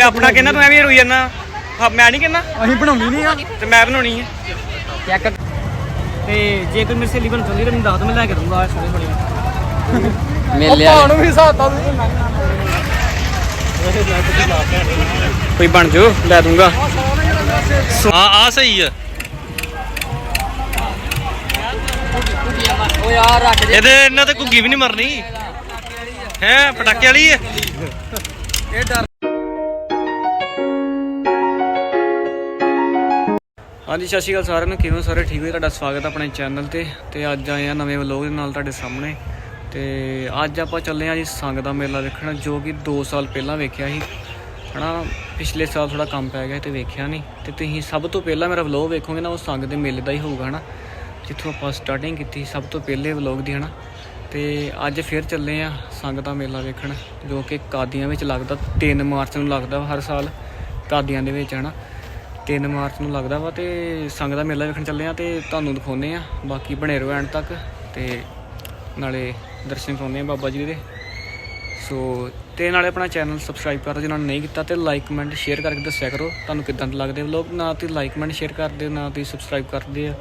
ਮੈਂ ਆਪਣਾ ਕਹਿੰਦਾ ਤੂੰ ਐਵੇਂ ਰੋਈ ਜਾਂਦਾ। ਹਾਂ ਮੈਂ ਨਹੀਂ ਕਹਿੰਦਾ। ਅਸੀਂ ਬਣਾਉਣੀ ਨਹੀਂ ਆ। ਤੇ ਮੈਂ ਬਣਾਉਣੀ ਹੈ ਚੈੱਕ ਤੇ ਜੇ ਕੋਈ ਮੇਰੀ ਸਹੇਲੀ ਬਣ ਚਾਹੁੰਦੀ ਤਾਂ ਮੈਨੂੰ ਦੱਸ ਦੋ ਮੈਂ ਲੈ ਕੇ ਦੂੰਗਾ ਸੋਹਣੇ ਬਣੇ ਉਹ ਮੇਲਿਆ ਭਾਣ ਵੀ ਹਿਸਾਬਤਾ ਕੋਈ ਬਣ ਜਾਓ ਲੈ ਦੂੰਗਾ ਹਾਂ ਆ ਸਹੀ ਆ। ਓ ਯਾਰ ਰੱਖ ਦੇ। ਇਹਦੇ ਇਹਨਾਂ ਤੇ ਘੁੱਗੀ ਵੀ ਨਹੀਂ ਮਰਨੀ। ਹੈ ਪਟਾਕੇ ਵਾਲੀ ਹੈ ਇਹ ਡਰ ਹਾਂਜੀ, ਸਤਿ ਸ਼੍ਰੀ ਅਕਾਲ ਸਾਰਿਆਂ ਨੂੰ। ਕਿਵੇਂ ਸਾਰੇ? ਠੀਕ ਹੋ ਤੁਹਾਡਾ ਸਵਾਗਤ ਹੈ ਆਪਣੇ ਚੈਨਲ ਤੇ। ਤੇ ਅੱਜ ਆਏ ਆ ਨਵੇਂ ਵਲੋਗ ਦੇ ਨਾਲ ਤੁਹਾਡੇ ਸਾਹਮਣੇ। ਤੇ ਅੱਜ ਆਪਾਂ ਚੱਲੇ ਆ ਜੀ ਸੰਗ ਦਾ ਮੇਲਾ ਵੇਖਣ, ਜੋ ਕਿ 2 ਸਾਲ ਪਹਿਲਾਂ ਵੇਖਿਆ ਸੀ। ਹਨਾ, ਪਿਛਲੇ ਸਾਲ ਥੋੜਾ ਕੰਮ ਪੈ ਗਿਆ ਤੇ ਵੇਖਿਆ ਨਹੀਂ। ਤੇ ਤੁਸੀਂ ਸਭ ਤੋਂ ਪਹਿਲਾਂ ਮੇਰਾ ਵਲੋਗ ਵੇਖੋਗੇ ਨਾ, ਉਹ ਸੰਗ ਦੇ ਮੇਲੇ ਦਾ ਹੀ ਹੋਊਗਾ, ਹਨਾ। ਜਿੱਥੋਂ ਆਪਾਂ ਸਟਾਰਟਿੰਗ ਕੀਤੀ ਸਭ ਤੋਂ ਪਹਿਲੇ ਵਲੋਗ ਦੀ, ਹਨਾ। ਤੇ ਅੱਜ ਫਿਰ ਚੱਲੇ ਆ ਸੰਗ ਦਾ ਮੇਲਾ ਵੇਖਣ, ਜੋ ਕਿ ਕਾਦੀਆਂ ਵਿੱਚ ਲੱਗਦਾ 3 ਮਾਰਚ ਨੂੰ ਲੱਗਦਾ ਹਰ ਸਾਲ, ਕਾਦੀਆਂ ਦੇ ਵਿੱਚ, ਹਨਾ। 3 ਮਾਰਚ ਨੂੰ ਲੱਗਦਾ ਵਾ ਤੇ ਸੰਗ ਦਾ ਮੇਲਾ ਵੇਖਣ ਚੱਲੇ ਆ ਤੇ ਤੁਹਾਨੂੰ ਦਿਖਾਉਨੇ ਆ, ਬਾਕੀ ਬਣੇ ਰਹੋ ਐਂਡ ਤੱਕ ਤੇ ਨਾਲੇ ਦਰਸ਼ਨ ਕਰਾਉਂਦੇ ਆ ਬਾਬਾ ਜੀ ਦੇ। ਸੋ ਤੇ ਨਾਲੇ ਆਪਣਾ ਚੈਨਲ ਸਬਸਕ੍ਰਾਈਬ ਕਰ ਦਿਓ ਜਿਨ੍ਹਾਂ ਨੇ ਨਹੀਂ ਕੀਤਾ ਤੇ ਲਾਈਕ ਕਮੈਂਟ ਸ਼ੇਅਰ ਕਰਕੇ ਦੱਸਿਆ ਕਰੋ। ਤੁਹਾਨੂੰ ਕਿਦਾਂ ਦੇ ਲੱਗਦੇ ਵਲੋਗ ਨਾ ਤੁਸੀਂ ਲਾਈਕ ਕਮੈਂਟ ਸ਼ੇਅਰ ਕਰਦੇ, ਨਾ ਤੁਸੀਂ ਸਬਸਕ੍ਰਾਈਬ ਕਰਦੇ ਆ।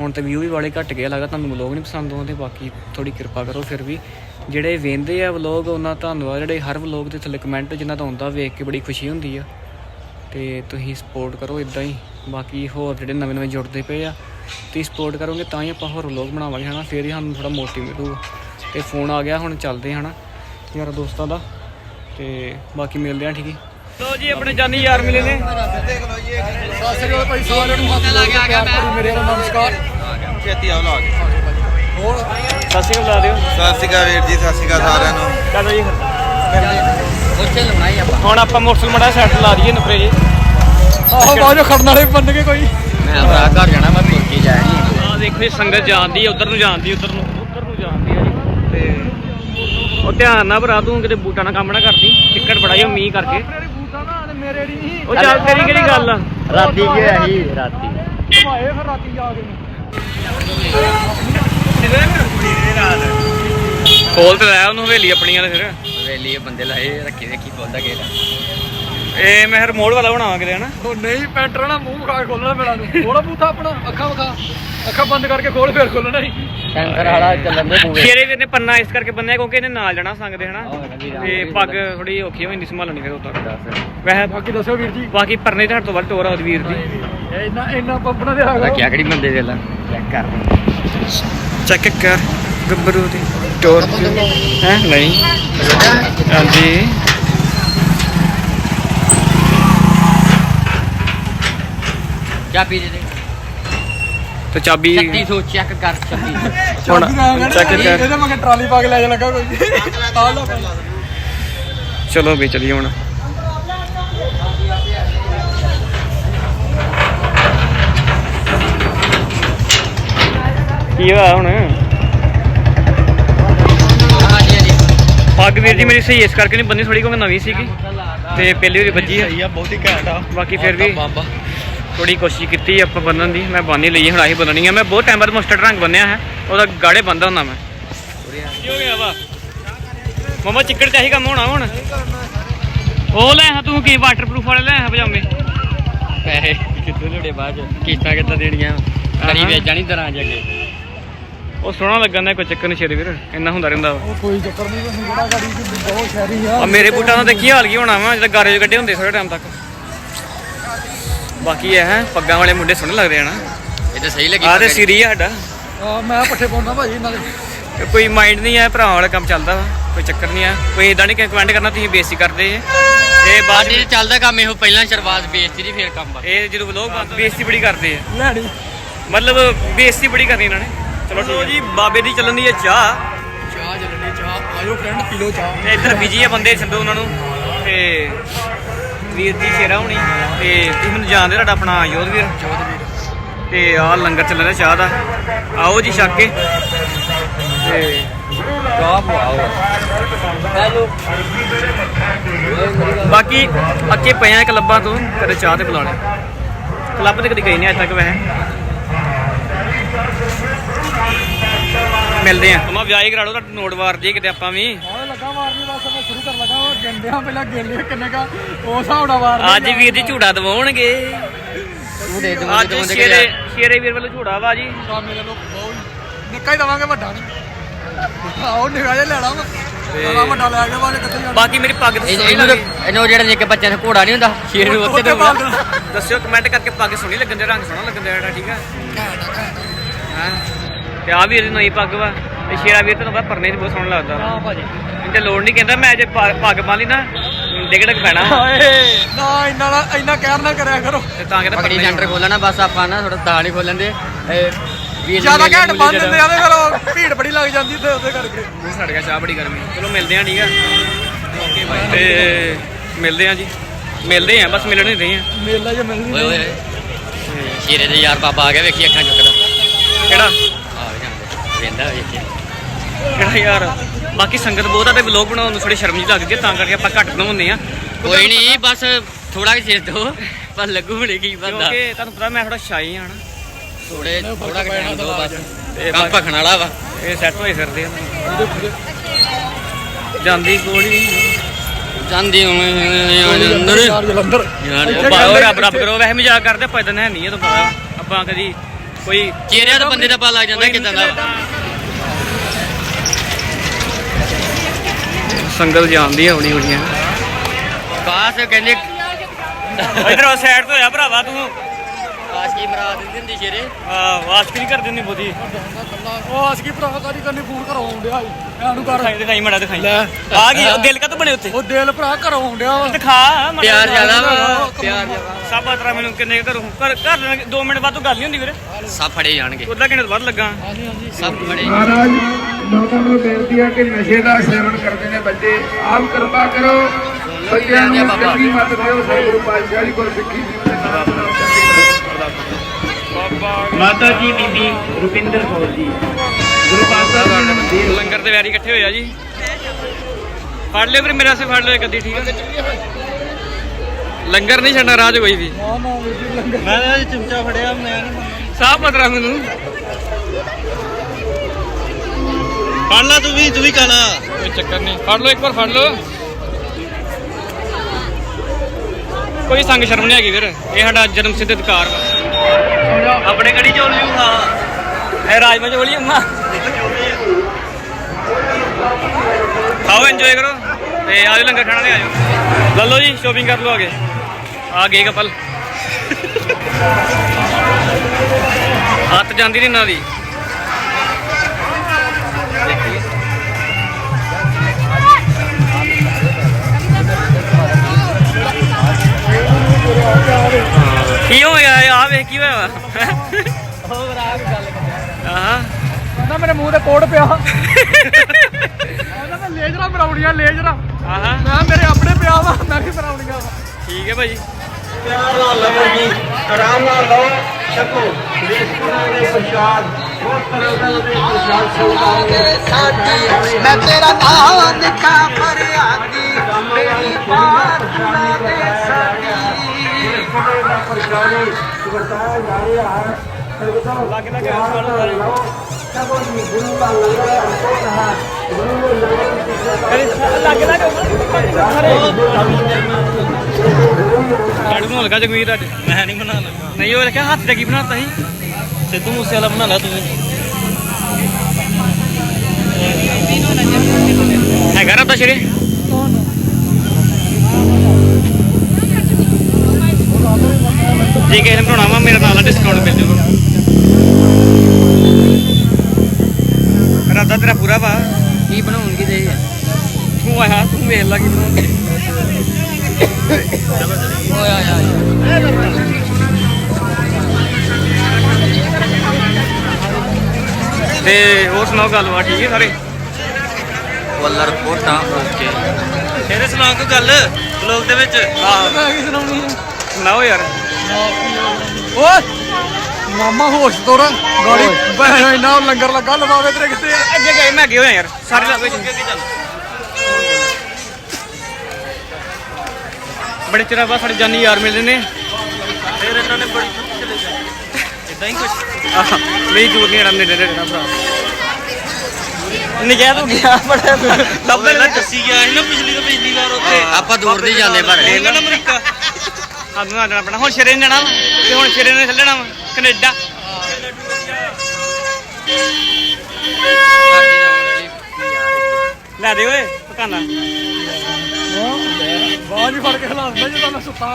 ਹੁਣ ਤੇ ਵਿਊ ਵੀ ਵਾਲੇ ਘਟ ਗਏ ਲੱਗਦਾ ਤੁਹਾਨੂੰ ਵਲੋਗ ਨਹੀਂ ਪਸੰਦ ਆਉਂਦੇ, ਬਾਕੀ ਥੋੜੀ ਕਿਰਪਾ ਕਰੋ ਫਿਰ ਵੀ। ਜਿਹੜੇ ਵੇਂਦੇ ਆ ਵਲੋਗ ਉਹਨਾਂ ਧੰਨਵਾਦ। ਜਿਹੜੇ ਹਰ ਵਲੋਗ ਦੇ ਥੱਲੇ ਕਮੈਂਟ ਜਿਨ੍ਹਾਂ ਦਾ ਆਉਂਦਾ ਵੇਖ ਕੇ ਬੜੀ ਖੁਸ਼ੀ ਹੁੰਦੀ ਆ। ਤੇ ਤੁਸੀਂ ਸਪੋਰਟ ਕਰੋ ਇਦਾਂ ਹੀ। ਬਾਕੀ ਹੋਰ ਜਿਹੜੇ ਨਵੇਂ ਨਵੇਂ ਜੁੜਦੇ ਪਏ ਆ ਤੁਸੀਂ ਸਪੋਰਟ ਕਰੋਗੇ ਤਾਂ ਹੀ ਆਪਾਂ ਹੋਰ ਵਲੋਗ ਬਣਾਵਾਂਗੇ ਹਨਾ? ਫਿਰ ਹੀ ਸਾਨੂੰ ਥੋੜਾ ਮੋਟਿਵ ਮਿਲੂਗਾ ਤੇ ਫੋਨ ਆ ਗਿਆ ਹੁਣ ਚੱਲਦੇ ਹਨਾ? ਯਾਰ ਦੋਸਤਾਂ ਦਾ। ਤੇ ਬਾਕੀ ਮਿਲਦੇ ਆ ਠੀਕ ਹੈ? ਲੋ ਜੀ ਆਪਣੇ ਜਾਨੀ ਯਾਰ ਮਿਲੇ ਨੇ। ਸਤਿ ਸ੍ਰੀ ਅਕਾਲ ਭਾਈ ਸਾਰਿਆਂ ਨੂੰ ਹੱਥ ਲਾ ਕੇ ਆ ਗਿਆ ਮੈਂ ਮੇਰੇ ਵੱਲੋਂ ਨਮਸਕਾਰ। ਛੇਤੀ ਆਓ ਲਾ ਹੋਰ? ਸਤਿ ਸ਼੍ਰੀ ਅਕਾਲ ਬੁਲਾ ਦਿਓ। ਸਤਿ ਸ਼੍ਰੀ ਅਕਾਲ ਵੀਰ ਜੀ ਸਤਿ ਸ਼੍ਰੀ ਅਕਾਲ ਸਾਰਿਆਂ ਨੂੰ। ਚਲੋ ਜੀ ਫਿਰ। ਉੱਥੇ ਲਾਉਣਾ ਹੀ ਆਪਾਂ। ਹੁਣ ਆਪਾਂ ਮੋਟਰਸਾਈਕਲ ਮੜਾ ਸੈੱਟ ਲਾ ਦਈਏ ਨੁਕਰੇ ਜੀ। ਆਹ ਬਾਜੋ ਖੜਨ ਵਾਲੇ ਬੰਦ ਕੇ ਕੋਈ। ਮੈਂ ਆਪਣਾ ਘਰ ਜਾਣਾ ਮੈਂ ਤੁਰ ਕੇ ਜਾਣੀ ਆ ਦੇਖੋ ਇਹ ਸੰਗਤ ਜਾਂਦੀ ਉਧਰ ਨੂੰ ਜਾਂਦੀ ਉਧਰ ਨੂੰ ਉਧਰ ਨੂੰ ਜਾਂਦੀ ਆ ਜੀ। ਤੇ ਉਹ ਧਿਆਨ ਨਾਲ ਭਰਾ ਤੂੰ ਕਿਤੇ ਬੂਟਾਂ ਨਾਲ ਕੰਮ ਨਾ ਕਰਦੀ ਚਿੱਕੜ ਬੜਾ ਹੀ ਮੀਂਹ ਕਰਕੇ। ਬੂਟਾ ਨਾ ਮੇਰੇ ਨਹੀਂ ਉਹ ਚੱਲ ਤੇਰੀ ਕਿਹੜੀ ਗੱਲ ਆ? ਰਾਤੀ ਕੀ ਹੋਇਆ ਸੀ ਰਾਤੀ। ਘਮਾਏ ਫਿਰ ਰਾਤੀ ਜਾ ਕੇ। ਖੋਲ ਤੇ ਲੈ ਉਹਨੂੰ ਹਵੇਲੀ ਆਪਣੀਆਂ ਦੇ ਫਿਰ। ਵੇਲੀ ਬੰਦੇ ਲਾਏ ਰੱਖੀ ਦੇਖੀ ਬੋਲਦਾ ਕਿਹੜਾ ਇਹ ਮੈਂ ਰਿਮੋਟ ਵਾਲਾ ਬਣਾਵਾਂ ਕਿਤੇ ਹਨਾ? ਉਹ ਨਹੀਂ ਪੈਂਟਰ ਨਾ ਮੂੰਹ ਖਾ ਕੇ ਖੋਲਣਾ ਮੇਰਾ ਨੂੰ ਖੋਲਾ ਬੂਟਾ ਆਪਣਾ ਅੱਖਾਂ ਵਿਖਾ। ਅੱਖਾਂ ਬੰਦ ਕਰਕੇ ਖੋਲ ਫੇਰ ਖੋਲਣਾ ਹੀ। ਟੈਂਕਰ ਵਾਲਾ ਚੱਲਣ ਦੇ ਬੂਵੇ ਸ਼ੇਰੇ ਵੀਰ ਨੇ ਪੰਨਾ ਇਸ ਕਰਕੇ ਬੰਨਿਆ ਕਿਉਂਕਿ ਇਹਨੇ ਨਾਲ ਜਾਣਾ ਸੰਗਦੇ ਹਨਾ? ਤੇ ਪੱਗ ਥੋੜੀ ਔਖੀ ਹੋ ਜਾਂਦੀ ਸੰਭਾਲਣੀ ਫਿਰ ਉਦੋਂ ਦੱਸ। ਵੈਸੇ ਬਾਕੀ ਦੱਸੋ ਵੀਰ ਜੀ। ਬਾਕੀ ਪਰਨੇ ਝੜ ਤੋਂ ਵੱਧ ਟੋਰਾ ਉਹਦੀ ਵੀਰ ਦੀ। ਇਹ ਇੰਨਾ ਇੰਨਾ ਪੰਪਣਾ ਦੇ ਰੱਖਿਆ ਕਿਹੜੀ ਬੰਦੇ ਦੇ ਲਾ ਚੈੱਕ ਕਰ। ਚੈੱਕ ਕਰ ਗੱਭਰੂ ਦੀ। ਟੋਰ ਹੈ। ਨਹੀਂ। ਹਾਂਜੀ। ਚਾਬੀ ਦੇ ਦੇ। ਤੇ ਚਾਬੀ 3600 ਚੈੱਕ ਕਰ 3600 ਹੁਣ ਚੈੱਕ ਕਰ। ਇਹਦੇ ਮਗਰ ਟਰਾਲੀ ਪਾ ਕੇ ਲੈ ਜਾ ਲੱਗਾ ਕੋਈ। ਆ ਲੋ ਚਲੋ ਵੀ ਚਲੀਏ ਹੁਣ। ਕੀ ਹੋਇਆ ਹੁਣ ਹਾਂਜੀ ਹਾਂਜੀ ਪੱਗ ਵੀਰ ਜੀ ਮੇਰੀ ਸਹੀ ਇਸ ਕਰਕੇ ਨਹੀਂ ਬੰਨੀ ਥੋੜੀ ਕਿਉਂਕਿ ਨਵੀਂ ਸੀਗੀ। ਤੇ ਪਹਿਲੀ ਵਾਰੀ ਵੱਜੀ ਆ ਆ ਬਹੁਤੀ ਘੈਂਟ ਆ। ਬਾਕੀ ਫਿਰ ਵੀ ਥੋੜੀ ਕੋਸ਼ਿਸ਼ ਕੀਤੀ ਆਪਾਂ ਬੰਨਣ ਦੀ। ਮੈਂ ਬੰਨ ਹੀ ਲਈ ਹੈ, ਹੁਣ ਆਹੀ ਬੰਨਣੀ ਆ। ਮੈਂ ਬਹੁਤ ਟਾਈਮ ਬਾਅਦ ਮਸਟਰਡ ਰੰਗ ਬੰਨਿਆ ਹੈ। ਉਹਦਾ ਗਾੜੇ ਬੰਦਾ ਹੁੰਦਾ ਮੈਂ। ਕੀ ਹੋ ਗਿਆ ਵਾ? ਮਮਾ ਚਿੱਕੜ ਚਾਹੀ ਕੰਮ ਹੋਣਾ ਹੁਣ। ਉਹ ਲੈ ਆ ਤੂੰ ਕੀ ਵਾਟਰਪ੍ਰੂਫ ਵਾਲੇ ਲੈ ਆ ਪਜਾਮੇ ਪੈਸੇ ਕਿੱਥੋਂ ਲੋੜੇ ਬਾਅਦ ਚ? ਕਿਸ਼ਤਾਂ ਕਿੱਦਾਂ ਦੇਣੀਆਂ? ਕਰੀ ਆਹਾਂ। ਵੇਚ ਜਾਣੀ ਦਰਾਂ ਜਾ ਕੇ ਉਹ ਸੋਹਣਾ ਲੱਗਣ ਦਾ ਕੋਈ ਚੱਕਰ ਨਹੀਂ ਛੇਰੇ ਵੀਰ ਇੰਨਾ ਹੁੰਦਾ ਰਹਿੰਦਾ ਵਾ। ਉਹ ਕੋਈ ਚੱਕਰ ਨਹੀਂ ਅਸੀਂ ਬੜਾ ਗਾੜੀ ਚ ਬਹੁਤ ਸ਼ਹਿਰੀ ਆ। ਆ ਮੇਰੇ ਬੂਟਾਂ ਦਾ ਤੇ ਕੀ ਹਾਲ ਕੀ ਹੋਣਾ ਵਾ ਜਦੋਂ ਗਾਰੇ 'ਚ ਕੱਢੇ ਹੁੰਦੇ ਥੋੜੇ ਟਾਈਮ ਤੱਕ। ਬਾਕੀ ਇਹ ਹੈ ਪੱਗਾਂ ਵਾਲੇ ਮੁੰਡੇ ਸੋਹਣੇ ਲੱਗਦੇ ਆ ਨਾ। ਇਹ ਤਾਂ ਸਹੀ ਲੱਗੀ ਆਹ ਤੇ ਸਿਰੀ ਆ ਸਾਡਾ। ਆ ਮੈਂ ਪੱਠੇ ਪਾਉਂਦਾ ਭਾਜੀ ਇਹਨਾਂ ਦੇ ਤੇ ਕੋਈ ਮਾਈਂਡ ਨਹੀਂ ਹੈ ਭਰਾਵਾਂ ਵਾਲਾ ਕੰਮ ਚੱਲਦਾ ਵਾ ਕੋਈ ਚੱਕਰ ਨਹੀਂ ਆ। ਕੋਈ ਇਦਾਂ ਨਹੀਂ ਕਮੈਂਟ ਕਰਨਾ ਤੁਸੀਂ ਬੇਇੱਜ਼ਤੀ ਕਰਦੇ ਜੇ। ਤੇ ਬਾਅਦ ਬਾਜੀ ਚੱਲਦਾ ਕੰਮ ਇਹੋ ਪਹਿਲਾਂ ਸ਼ੁਰੂਆਤ ਬੇਇੱਜ਼ਤੀ ਦੀ ਫੇਰ ਕੰਮ ਬਸ ਇਹ ਜਦੋਂ ਵਲੋਗ ਬੰਦ ਬੇਇੱਜ਼ਤੀ ਬੜੀ ਕਰਦੇ ਆ। ਲੈਣੀ। ਮਤਲਬ ਬੇਇੱਜ਼ਤੀ ਬੜੀ ਕਰਨੀ ਇਹਨਾਂ ਨੇ। ਚਲੋ ਠੀਕ ਜੀ ਬਾਬੇ ਦੀ ਚੱਲਣ ਦੀ ਹੈ ਚਾਹ। ਚਾਹ ਚੱਲਣੀ ਚਾਹ। ਆਇਓ ਫਰੈਂਡ ਪੀ ਲਓ ਚਾਹ। ਤੇ ਇੱਧਰ ਬਿਜ਼ੀ ਆ ਬੰਦੇ ਛੱਡੋ ਉਹਨਾਂ ਨੂੰ। ਤੇ ਵੀਰ ਦੀ ਸ਼ੇਰਾ ਹੋਣੀ। ਤੇ ਤੁਸੀਂ ਮੈਨੂੰ ਜਾਣਦੇ ਤੁਹਾਡਾ ਆਪਣਾ ਯੋਧ ਵੀਰ? ਤੇ ਆਹ ਲੰਗਰ ਚੱਲ ਰਿਹਾ ਚਾਹ ਦਾ। ਆਓ ਜੀ ਛੱਕ ਕੇ। ਤੇ ਚਾਹ ਪਵਾਓ। ਹੈਲੋ ਬਾਕੀ ਅੱਕੇ ਪਏ ਆ ਕਲੱਬਾਂ ਤੋਂ ਕਦੇ ਚਾਹ ਤੇ ਬੁਲਾਣੇ ਕਲੱਬ ਤੇ ਕਦੀ ਗਏ ਨਹੀਂ ਅੱਜ ਤੱਕ ਵੈਸੇ। ਮਿਲਦੇ ਆ। ਮਮਾ ਵਿਆਹ ਹੀ ਕਰਾ ਲਓ ਤੁਹਾਡਾ ਨੋਟ ਵਾਰ ਦੀ ਕਿਤੇ ਆਪਾਂ ਵੀ। ਹਾਂ ਲੱਗਾ ਮਾਰਨੀ ਬਸ ਮੈਂ ਸ਼ੁਰੂ ਕਰ ਲੱਗਾ ਵਾ। ਗਿਣਦੇ ਆ ਪਹਿਲਾਂ ਗਿਣ ਕਿੰਨੇ ਕਾ ਉਹ ਹਿਸਾਬ ਨਾਲ ਵਾਰ ਅੱਜ ਵੀਰ ਜੀ ਝੂੜਾ ਦਵਾਉਣਗੇ। ਤੂੰ ਦੇ ਦੇ ਅੱਜ ਸ਼ੇਰੇ ਸ਼ੇਰੇ ਵੀਰ ਵੱਲੋਂ ਝੂੜਾ ਵਾ ਜੀ। ਮੇਰੇ ਲੋਕ ਬਹੁਤ ਨਿੱਕਾ ਹੀ ਦਵਾਂਗੇ ਵੱਡਾ ਨਹੀਂ। ਆਓ ਨਿਕਾ ਜਿਹਾ ਲੈਣਾ ਵਾ। ਬੜਾ ਵੱਡਾ ਲੈ ਕੇ ਬਾਅਦ ਕਿੱਥੇ ਜਾਣਾ। ਬਾਕੀ ਮੇਰੀ ਪੱਗ ਤੇ ਇਹਨੂੰ ਜਿਹੜੇ ਨਿੱਕੇ ਬੱਚਿਆਂ ਨੂੰ ਘੋੜਾ ਨਹੀਂ ਹੁੰਦਾ ਸ਼ੇਰ ਨੂੰ ਉੱਤੇ ਤੇ। ਦੱਸਿਓ ਕਮੈਂਟ ਕਰਕੇ ਪੱਗ ਸੋਹਣੀ ਲੱਗਣ ਦੇ ਰੰਗ ਸੋਹਣਾ ਲੱਗਣ ਦੇ ਠੀਕ ਆ। ਹਾਂ? ਤੇ ਆ ਵੀਰ ਦੀ ਨਵੀਂ ਪੱਗ ਵਾ ਤੇ ਸ਼ੇਰਾ ਵੀਰ ਤੈਨੂੰ ਪਤਾ ਪਰਨੇ ਚ ਬਹੁਤ ਸੋਹਣਾ ਲੱਗਦਾ ਹਾਂ ਭਾਜੀ। ਤੇ ਲੋੜ ਨਹੀਂ ਕਹਿੰਦਾ ਮੈਂ ਜੇ ਪ- ਪੱਗ ਪਾ ਲਈ ਨਾ ਡਿੱਗ ਡਿੱਗ ਪੈਣਾ ਵਾ। ਹਾਏ। ਨਾ ਇੰਨਾ ਨਾ ਇੰਨਾ ਕਹਿਰ ਨਾ ਕਰਿਆ ਕਰੋ। ਤੇ ਤਾਂ ਕਹਿੰਦਾ ਪਗੜੀ ਪਰਨੇ ਸੈਂਟਰ ਖੋਲਣਾ ਬਸ ਆਪਾਂ ਨਾ ਥੋੜਾ ਦਾਲ ਹੀ ਖੋਲਣ ਦੇ ਇਹ ਵੀਰ ਜੀ ਜ਼ਿਆਦਾ ਮੇਲੇ ਘੈਂਟ ਮੂਲੇ ਬੰਨ ਦਿੰਦੇ ਆ ਤੇ ਫਿਰ ਉਹ ਭੀੜ ਬੜੀ ਲੱਗ ਜਾਂਦੀ ਤੇ ਉਹਦੇ ਕਰਕੇ। ਮੂੰਹ ਸੜ ਗਿਆ ਚਾਹ ਬੜੀ ਗਰਮੀ ਚਲੋ ਮਿਲਦੇ ਆ ਠੀਕ ਆ। ਓਕੇ ਬਾਈ ਤੇ ਮਿਲਦੇ ਆ ਜੀ। ਮਿਲਦੇ ਆ ਬਸ ਮਿਲਣ ਹੀ ਰਹੇ ਆ ਮੇਲਾ ਜੇ ਮਿਲਦੀ ਓਏ ਓਏ। ਸ਼ੇਰੇ ਦੇ ਯਾਰ ਬਾਬਾ ਆ ਗਿਆ ਵੇਖੀ ਅੱਖਾਂ ਚੁੱਕਦਾ। ਕਿਹੜਾ? ਆ ਜਾਂਦੇ ਵੇਂਦਾ ਵੇਖੀ ਕਿਹੜਾ ਯਾਰ ਬਾਕੀ ਸੰਗਤ ਬਹੁਤ ਆ ਤੇ ਵਲੋਗ ਬਣਾਉਣ ਨੂੰ ਥੋੜੀ ਸ਼ਰਮ ਜੀ ਲੱਗਦੀ ਆ ਤਾਂ ਕਰਕੇ ਆਪਾਂ ਘੱਟ ਬਣਾਉਂਦੇ ਆ ਕੋਈ ਨਹੀਂ ਬਸ ਥੋੜਾ ਚਿਰ ਦੋ ਬਸ ਲੱਗੂ ਬਣੇ ਕੀ ਬੰਦਾ। ਕਿਉਂਕਿ ਤੁਹਾਨੂੰ ਪਤਾ ਮੈਂ ਥੋੜਾ ਸ਼ਾਈ ਆ ਹਨਾ ਥੋੜੇ ਥੋੜਾ ਟਾਈਮ ਦੋ ਬਸ। ਤੇ ਕੰਮ ਭਖਣ ਵਾਲਾ ਵਾ। ਇਹ ਸੈੱਟ ਹੋਏ ਫਿਰਦੇ ਆ। ਜਾਂਦੀ ਗੋਲੀ ਜਾਂਦੀ ਅੰਦਰ ਜਲੰਧਰ ਰੱਬ ਰੱਬ ਕਰੋ ਵੈਸੇ ਮਜ਼ਾਕ ਕਰਦੇ ਆਪਾਂ ਇਦਾਂ ਹੈ ਨਹੀਂ ਇਹ ਤਾਂ ਪਤਾ ਆਪਾਂ ਕਦੀ ਕੋਈ ਚਿਹਰਿਆਂ ਤੋਂ ਬੰਦੇ ਦਾ ਪਤਾ ਲੱਗ ਜਾਂਦਾ ਕਿਦਾਂ ਦਾ। ਵਾ। ਸੰਗਤ ਜਾਂਦੀ ਹੈ ਹੌਲੀ ਹੌਲੀ ਕਾਸ ਕਹਿੰਦੇ ਇਧਰ ਸਾਈਡ ਤੋਂ ਆ ਭਰਾਵਾ ਤੂੰ। ਕਾਸ ਕੀ ਮਰਾ ਦਿੰਦੀ ਹੁੰਦੀ ਸ਼ੇਰੇ। ਆ ਵਾਸਕ ਨਹੀਂ ਕਰ ਦਿੰਦੀ ਬੋਦੀ ਉਹ ਆਸਕੀ ਭਰਾ ਕਾਦੀ ਕਰਨੀ ਫੋਨ ਘਰੋਂ ਆਉਂਦਿਆ ਇਹਨੂੰ ਕਰ ਦਿਖਾਈ ਦਿਖਾਈ ਮੜਾ ਦਿਖਾਈ। ਲੈ। ਆ ਗਈ ਉਹ ਦਿਲ ਕਾ ਬਣੇ ਉੱਤੇ ਉਹ ਦਿਲ ਭਰਾ ਘਰੋਂ ਆਉਂਦਿਆ ਵਾ। ਦਿਖਾ ਮਾੜਾ ਪਿਆਰ। ਜ਼ਿਆਦਾ ਵਾ ਪਿਆਰ ਜ਼ਿਆਦਾ। ਸਭ ਅਤਰਾ ਮੈਨੂੰ ਕਿੰਨੇ ਘਰੋਂ ਘਰ ਘਰ 2 ਮਿੰਟ ਬਾਅਦ ਤੂੰ ਗੱਲ ਨਹੀਂ ਹੁੰਦੀ ਵੀਰੇ। ਸਭ ਫੜੇ ਜਾਣਗੇ। ਉਹਦਾ ਘੰਟੇ ਤੋਂ ਬਾਅਦ ਲੱਗਾ? ਹਾਂਜੀ ਹਾਂਜੀ। ਸਭ ਫੜੇ। ਮਹਾਰਾਜ ਲੋਕਾਂ ਨੂੰ ਬੇਨਤੀ ਹੈ ਕਿ ਨਸ਼ੇ ਦਾ ਸੇਵਨ ਕਰਦੇ ਨੇ ਬੱਚੇ। ਆਪ ਕਿਰਪਾ ਕਰੋ। ਬੱਚਿਆਂ ਨੂੰ ਚੰਗੀ ਮੱਤ ਦਿਓ। ਸਤਿਗੁਰੂ ਪਾਤਸ਼ਾਹ ਜੀ ਕੋਲ ਸਿੱਖੀ ਜੀਵਨ ਦੇ ਨਾਲ ਮਾਤਾ ਜੀ ਬੀਬੀ ਰੁਪਿੰਦਰ ਕੌਰ ਜੀ। ਗੁਰੂ ਪਾਤਸ਼ਾਹ ਜੀ ਲੰਗਰ ਦੇ ਵੈਰੀ ਇਕੱਠੇ ਹੋਏ ਆ ਜੀ। ਫੜ ਲਿਓ ਫਿਰ ਮੇਰੇ ਵਾਸਤੇ ਫੜ ਲਿਓ ਅੱਧੀ ਠੀਕ ਹੈ ਲੰਗਰ ਨਹੀਂ ਛੱਡਣਾ ਰਾਜ ਕੋਈ ਵੀ। ਮੈਂ ਤਾਂ ਚਮਚਾ ਫੜਿਆ ਮੈਂ ਨਹੀਂ ਸਾਹ ਪਤਰਾ ਮੈਨੂੰ। ਫੜ ਲਾ ਤੂੰ ਵੀ ਤੂੰ ਵੀ ਖਾਣਾ। ਕੋਈ ਚੱਕਰ ਨਹੀਂ। ਫੜ ਲਓ ਇੱਕ ਵਾਰ ਫੜ ਲਓ। ਕੋਈ ਸੰਗ ਸ਼ਰਮ ਨਹੀਂ ਹੈਗੀ ਵੀਰ। ਇਹ ਸਾਡਾ ਜਨਮ ਸਿੱਧ ਅਧਿਕਾਰ ਵਾ। ਆਪਣੇ ਕੜੀ ਚੋਲ ਵੀ ਖਾ ਇਹ ਰਾਜਮਾ ਚੋਲ ਹੀ ਅੰਮਾ। ਖਾਓ ਇੰਜੋਏ ਕਰੋ। ਤੇ ਆਜੋ ਲੰਗਰ ਖਾਣਾ ਤੇ ਆਜੋ ਲੈ ਲਓ ਜੀ ਸ਼ੋਪਿੰਗ ਕਰ ਲਓ ਅਗੇ। ਆ ਗਏ ਕਪਲ। ਹੱਥ ਜਾਂਦੀ ਨਹੀਂ ਇਹਨਾਂ ਦੀ। ਵੇਖ ਕੀ ਹੋਇਆ ਵਾ ਆਹਾਂ ਕਹਿੰਦਾ ਮੇਰੇ ਮੂੰਹ ਤੇ ਕੋੜ ਪਿਆ। ਕਹਿੰਦਾ ਮੈਂ ਲੇਜਰਾ ਬਣਾਉਣੀਆਂ ਲੇਜਰਾ। ਆਹਾਂ। ਮੈਂ ਮੇਰੇ ਆਪਣੇ ਪਿਆ ਵਾ ਮੈਂ ਵੀ ਬਣਾਉਣੀਆਂ ਵਾ। ਠੀਕ ਹੈ ਭਾਜੀ। ਪਿਆਰ ਨਾਲ ਲਵੋ ਜੀ ਆਰਾਮ ਨਾਲ ਲਓ ਛਕੋ ਵੇਖਣਾ ਦੇ ਪ੍ਰਸ਼ਾਦ ਬਹੁਤ ਤਰ੍ਹਾਂ ਦਾ ਉਹਦੇ ਪ੍ਰਸ਼ਾਦ ਸਵਾਉਂਦੇ ਸਾਡੀ ਮੈਂ ਤੇਰਾ ਨਾਮ ਲਿਖਾ ਫਰਿਆਦੀ ਮੇਰੀ ਦੇ ਦਾ ਪ੍ਰਸ਼ਾਦ ਵਰਤਾਇਆ ਜਾ ਰਿਹਾ ਹੈ ਸਰਬਤਾ ਨੂੰ ਲਗਾ ਜਗਮੀਰ ਅੱਜ ਮੈਂ ਨਹੀਂ ਬਣਾ ਲੱਗਾ ਨਹੀਂ ਉਹ ਰੱਖਿਆ ਹੱਥ ਤੇ ਕੀ ਬਣਾਤਾ ਸੀ ਸਿੱਧੂ ਮੂਸੇ ਵਾਲਾ ਬਣਾ ਲਾ ਤੂੰ ਹੈਗਾ ਰੱਬਾ ਸ਼ਰੇ? ਜੇ ਕਿਸੇ ਨੇ ਬਣਾਉਣਾ ਵਾ ਮੇਰੇ ਨਾਲ ਡਿਸਕਾਊਂਟ ਮਿਲ ਜੂਗਾ। ਰਾਦਾ ਤੇਰਾ ਪੂਰਾ ਵਾ। ਕੀ ਬਣਾਉਣਗੇ ਦੇ ਤੂੰ ਆਇਆ ਤੂੰ ਵੇਖ ਲਾ ਕੀ ਬਣਾਉਂਦੇ। ਓਏ ਆ ਆ ਤੇ ਹੋਰ ਸੁਣਾਓ ਗੱਲਬਾਤ ਠੀਕ ਹੈ ਸਾਰੇ? ਕੋਲਰ ਕੋਟਾ ਓਕੇ। ਤੇਰੇ ਸੁਣਾ ਕੋਈ ਗੱਲ ਬਲੌਗ ਦੇ ਵਿੱਚ? ਮੈਂ ਕੀ ਸੁਣਾਉਣੀ ਹੈ ਸੁਣਾਓ ਯਾਰ। ਓਏ ਮਾਮਾ ਹੋਸ਼ ਤੋਰ ਗਾੜੀ ਬਹਿ ਇੰਨਾ ਲੰਗਰ ਲੱਗਾ ਲਵਾਵੇ ਤੇਰੇ ਆ? ਅੱਗੇ ਗਏ ਮੈਂ ਅੱਗੇ ਹੋਇਆ ਯਾਰ। ਸਾਰੇ ਲੱਗ ਬੜੇ ਚਿਰਾਂ ਬਾਅਦ ਸਾਡੇ ਜਾਨੀ ਯਾਰ ਮਿਲਦੇ ਨੇ। ਫਿਰ ਇਹਨਾਂ ਨੇ ਬੜੀ ਛੁੱਟੀ ਚਲੇ ਜਾਣੀ ਇਦਾਂ ਹੀ ਕੁਝ ਆਹ ਨਹੀਂ ਦੂਰ ਨਹੀਂ ਰਹਿੰਦੇ ਨੇ ਤੇਰਾ ਭਰਾ। ਨਜਾਇਜ਼ ਹੋ ਗਿਆ ਬੜਾ ਲੱਭ ਲੈ ਦੱਸੀ ਗਿਆ ਸੀ ਨਾ ਪਿਛਲੀ ਤੋਂ ਪਿਛਲੀ ਵਾਰ ਉੱਥੇ। ਆਪਾਂ ਦੂਰ ਦੀ ਜਾਂਦੇ ਪਰ ਲੈਣਾ ਅਮਰੀਕਾ। ਸਾਨੂੰ ਨਾ ਜਾਣਾ ਪੈਣਾ। ਹੁਣ ਸ਼ਰੇ ਨੇ ਜਾਣਾ ਵਾ ਤੇ ਹੁਣ ਸ਼ਰੇ ਨੇ ਚੱਲਣਾ ਵਾ ਕੈਨੇਡਾ। ਲੈ ਦੇ ਓਏ ਪਕਾਨਾ। ਬਾਜ ਫੜ ਕੇ ਹਿਲਾ ਦਿੰਦਾ ਜਦੋਂ ਮੈਂ ਸੁੱਤਾ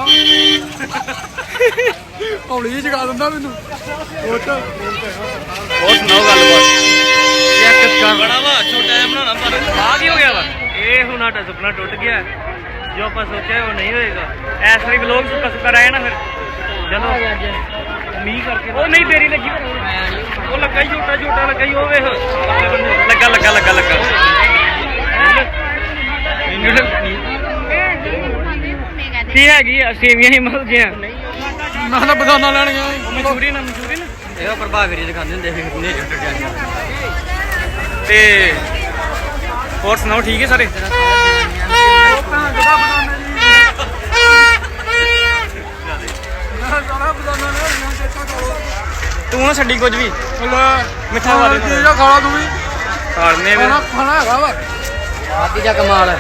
ਹੌਲੀ ਜਿਹੀ ਜਗਾ ਦਿੰਦਾ ਮੈਨੂੰ। ਉੱਠ। ਹੋਰ ਸੁਣਾਓ ਗੱਲਬਾਤ? ਚੈੱਕ ਕਰ ਬੜਾ ਵਾ ਛੋਟਾ ਜਿਹਾ ਬਣਾਉਣਾ ਪਰ ਆ ਕੀ ਹੋ ਗਿਆ ਵਾ? ਇਹ ਹੁਣ ਸਾਡਾ ਸੁਪਨਾ ਟੁੱਟ ਗਿਆ। ਜੋ ਆਪਾਂ ਸੋਚਿਆ ਉਹ ਨਹੀਂ ਹੋਏਗਾ। ਐਸ ਵਾਰੀ ਵਲੋਗ ਸੁੱਕਾ ਸੁੱਕਾ ਰਹਿ ਨਾ ਫਿਰ। ਚਲੋ ਮੀਂਹ ਕਰਕੇ। ਉਹ ਨਹੀਂ ਤੇਰੀ ਲੱਗੀ ਉਹ ਲੱਗਾ ਹੀ ਛੋਟਾ ਛੋਟਾ ਲੱਗਾ ਹੀ ਉਹ ਵੇਖ। ਲੱਗਾ ਲੱਗਾ ਲੱਗਾ ਲੱਗਾ। ਕੀ ਹੈਗੀ ਸੇਵੀਆਂ ਹੀ ਮਲ ਗਿਆ ਮੈਂ ਤਾਂ ਬਦਾਨਾ ਲੈਣ ਗਿਆ। ਮਨਚੂਰੀ ਨਾ ਮਨਚੂਰੀ ਨਾ। ਇਹੋ ਪ੍ਰਭਾਵ ਵੀਰੇ ਦਿਖਾਉਂਦੇ ਹੁੰਦੇ ਸੀ ਨੇ ਤੇ ਹੋਰ ਸੁਣਾਓ ਠੀਕ ਹੈ ਸਾਰੇ? ਸਾਰਾ ਬਦਾਨਾ ਚੇਤਾ ਕਰੋ ਤੂੰ ਨਾ ਛੱਡੀ ਕੁਝ ਵੀ। ਲੈ। ਮਿੱਠਾ ਦੇ ਕੀ ਜਾ ਖਾਣਾ ਤੂੰ ਵੀ। ਖਾਣੇ ਵੀ ਖਾਣਾ ਖਾਣਾ ਹੈਗਾ ਵਾ। ਆਦੀ ਜਾ ਕਮਾਲ ਹੈ।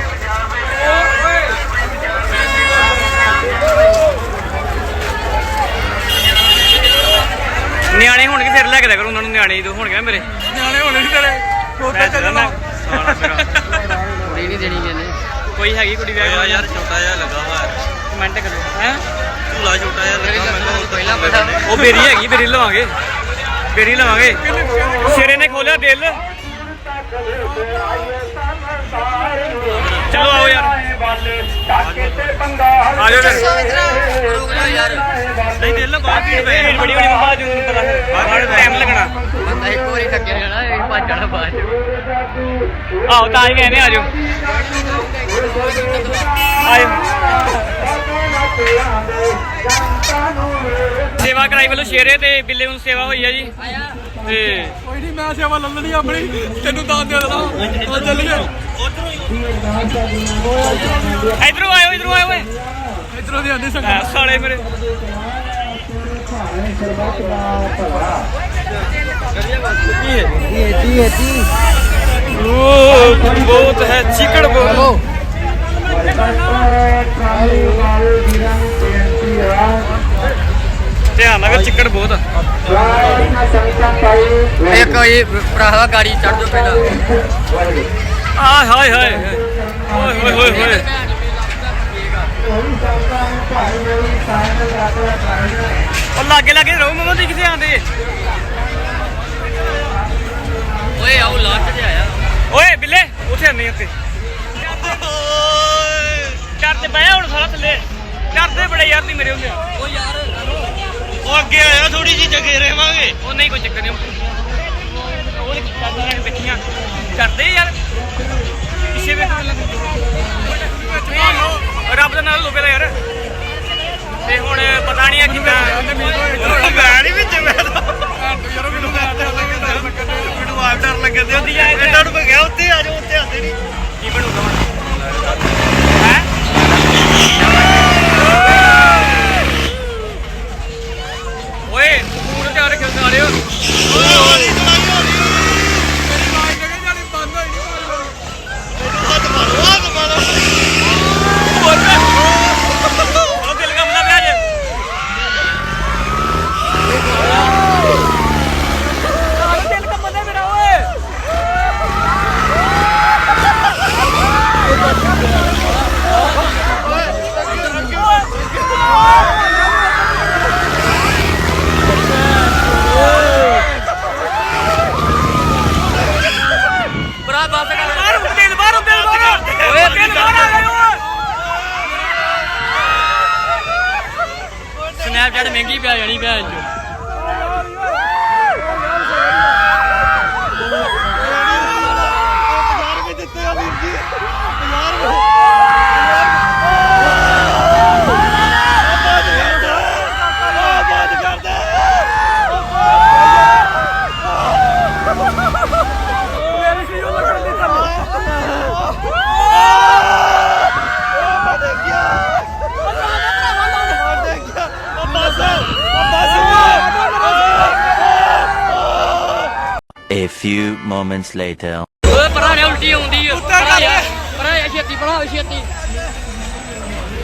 ਨਿਆਣੇ ਹੋਣਗੇ ਫਿਰ ਲੈ ਕੇ ਦਿਆ ਕਰੋ ਉਹਨਾਂ ਨੂੰ ਨਿਆਣੇ ਜਦੋਂ ਹੋਣਗੇ ਮੇਰੇ। ਨਿਆਣੇ ਹੋਣੇ ਨਹੀਂ ਤੇਰੇ। ਕੋਤੇ ਮੈਂ ਚੱਲਣਾ। ਕੁੜੀ ਨਹੀਂ ਦੇਣੀ ਕਹਿੰਦੇ ਕੋਈ ਹੈਗੀ ਕੁੜੀ ਵਿਆਹ ਯਾਰ ਛੋਟਾ ਜਿਹਾ ਲੱਗਾ ਵਾ ਕਮੈਂਟ ਕਰੋ ਹੈ? ਝੂਲਾ ਛੋਟਾ ਜਿਹਾ ਲੱਗਾ ਮੈਂ ਕਿਹਾ ਪਹਿਲਾਂ ਪਤਾ ਉਹ ਬੇਰੀ ਹੈਗੀ ਬੇਰੀ ਲਵਾਂਗੇ। ਬੇਰੀ ਲਵਾਂਗੇ। ਸ਼ੇਰੇ ਨੇ ਖੋਲਿਆ ਦਿਲ। ਚਲੋ ਆਓ ਯਾਰ। ਆ ਜਾਓ ਫਿਰ। ਯਾਰ ਨਹੀਂ ਦਿਲ ਨਾ ਬਾਹਰ ਭੀੜ ਪੈ ਬੜੀ ਬੜੀ ਪਤਾ ਬਾਹਰ ਟਾਈਮ ਲੱਗਣਾ। ਬੰਦਾ ਇੱਕ ਵਾਰੀ ਥੱਕਿਆ ਜਾਣਾ ਇਹ ਭੱਜ ਜਾਣਾ ਬਾਅਦ ਆਓ ਤਾਂ ਹੀ ਕਹਿੰਦੇ ਆ ਜਾਓ ਆਇਓ ਸੇਵਾ ਕਰਾਈ ਵੱਲੋਂ ਸ਼ੇਰੇ ਤੇ ਬਿੱਲੇ ਨੂੰ ਸੇਵਾ ਹੋਈ ਆ ਜੀ। ਤੇ ਕੋਈ ਨਹੀਂ ਮੈਂ ਸੇਵਾ ਲੈ ਲੈਣੀ ਆਪਣੀ। ਤੈਨੂੰ ਦਾਨ ਦੇ ਦੇਣਾ ਆ ਚੱਲੀਏ। ਇਧਰੋਂ ਆਇਓ ਇਧਰੋਂ ਆਇਓ ਇਧਰੋਂ ਦੀ ਆਂਦੀ ਸੰਗਤ। ਸਾਲੇ ਮੇਰੇ। ਉਹ ਬਹੁਤ ਹੈ ਚਿਕੜ ਬਹੁਤ। ਧਿਆਨ ਨਾਲ ਚਿਕੜ ਬਹੁਤ। ਆ ਇੱਕ ਇਹ ਭਰਾਵਾ ਗਾੜੀ ਚੜ ਜਾ ਪਹਿਲਾਂ। ਆ ਹਾਏ ਹਾਏ ਓਏ ਹੋਏ ਹੋਏ ਹੋਏ ਉਹ ਲਾਗੇ ਲਾਗੇ ਰਹੋ ਮਮਾ ਤੁਸੀਂ ਕਿੱਥੇ ਆਂਦੇ ਓਏ ਆਉ ਲਾਸਟ ਤੇ ਆਇਆ। ਓਏ ਬਿੱਲੇ ਉੱਥੇ ਨਹੀਂ ਉੱਤੇ। ਕਰਦੇ ਪਿਆ ਹੁਣ ਸਾਰਾ ਥੱਲੇ। ਕਰਦੇ ਬੜੇ ਯਾਰ ਨਹੀਂ ਮੇਰੇ ਹੁੰਦੇ ਓ ਯਾਰ ਉਹ ਅੱਗੇ ਆਇਆ ਥੋੜੀ ਜਿਹੀ ਜਗੇ ਰਹਾਂਗੇ ਉਹ ਨਹੀਂ ਕੋਈ ਚੱਕਰ ਨਹੀਂ। ਉਹ ਕਰਦਾ ਯਾਰ। ਕਿਸੇ ਵੇ ਰੱਬ ਦਾ ਨਾਮ ਲੋਪੇ ਦਾ ਯਾਰ। ਤੇ ਹੁਣ ਪਤਾ ਨਹੀਂ ਆ ਕਿੱਦਾਂ ਮੈਂ ਨਹੀਂ ਵਿੱਚ ਮੈਂ ਤਾਂ ਮੈਨੂੰ ਆਪ ਡਰ ਲੱਗਦੇ ਹੁੰਦੀ ਆ ਇਹਨਾਂ ਨੂੰ ਮੈਂ ਕਿਹਾ ਉੱਤੇ ਆ ਜਾਓ ਉੱਤੇ ਆਉਂਦੇ ਨਹੀਂ ਕੀ ਬਣੂਗਾ ਸਨੈਪਚੈਟ ਮਹਿੰਗੀ ਪਿਆ ਜਾਣੀ ਭੈਣ ਚੋ few moments later. ਓਏ ਪਰਾ ਭਰਾ ਨੇ ਉਲਟੀ ਆਉਂਦੀ ਆ। ਭਰਾ ਯਾਰ ਯਾਰ ਛੇਤੀ ਭਰਾ ਹੋਏ ਛੇਤੀ।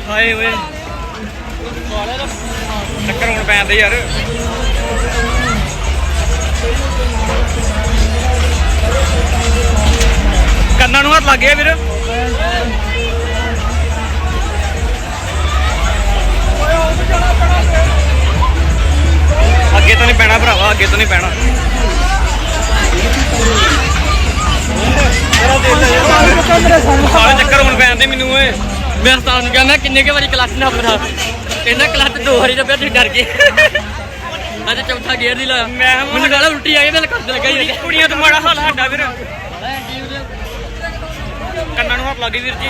ਹਾਏ ਓਏ। ਚੱਕਰ ਹੁਣ ਪੈਂਦੇ ਯਾਰ। ਕੰਨਾਂ ਨੂੰ ਹੱਥ ਲੱਗ ਗਿਆ ਵੀਰ। ਅੱਗੇ ਤੋਂ ਨਹੀਂ ਪੈਣਾ ਭਰਾਵਾ ਅੱਗੇ ਤੋਂ ਨਹੀਂ ਪੈਣਾ। ਸਾਰੇ ਚੱਕਰ ਹੁਣ ਪੈਂਦੇ ਮੈਨੂੰ ਓਏ। ਮੈਂ ਉਸਤਾਦ ਨੂੰ ਕਹਿੰਦਾ ਕਿੰਨੇ ਕੇ ਵਾਰੀ ਕਲੱਚ ਨਾ ਬਣਾ। ਕਹਿੰਦਾ ਕਲੱਚ ਦੋ ਵਾਰੀ ਦੱਬਿਆ ਤੁਸੀਂ ਡਰ ਗਏ। ਅੱਜ ਚੌਥਾ ਗੇਅਰ ਨਹੀਂ ਲਾਇਆ। ਮੈਂ ਮੈਨੂੰ ਕਹਿੰਦਾ ਉਲਟੀ ਆ ਗਈ ਮੈਂ ਕੱਢ ਲੱਗਾ ਹੀ ਕੁੜੀ- ਕੁੜੀਆਂ ਤੋਂ ਮਾੜਾ ਹਾਲ ਸਾਡਾ ਵੀਰ ਕੰਨਾਂ ਨੂੰ ਹੱਥ ਲੱਗ ਵੀਰ ਜੀ।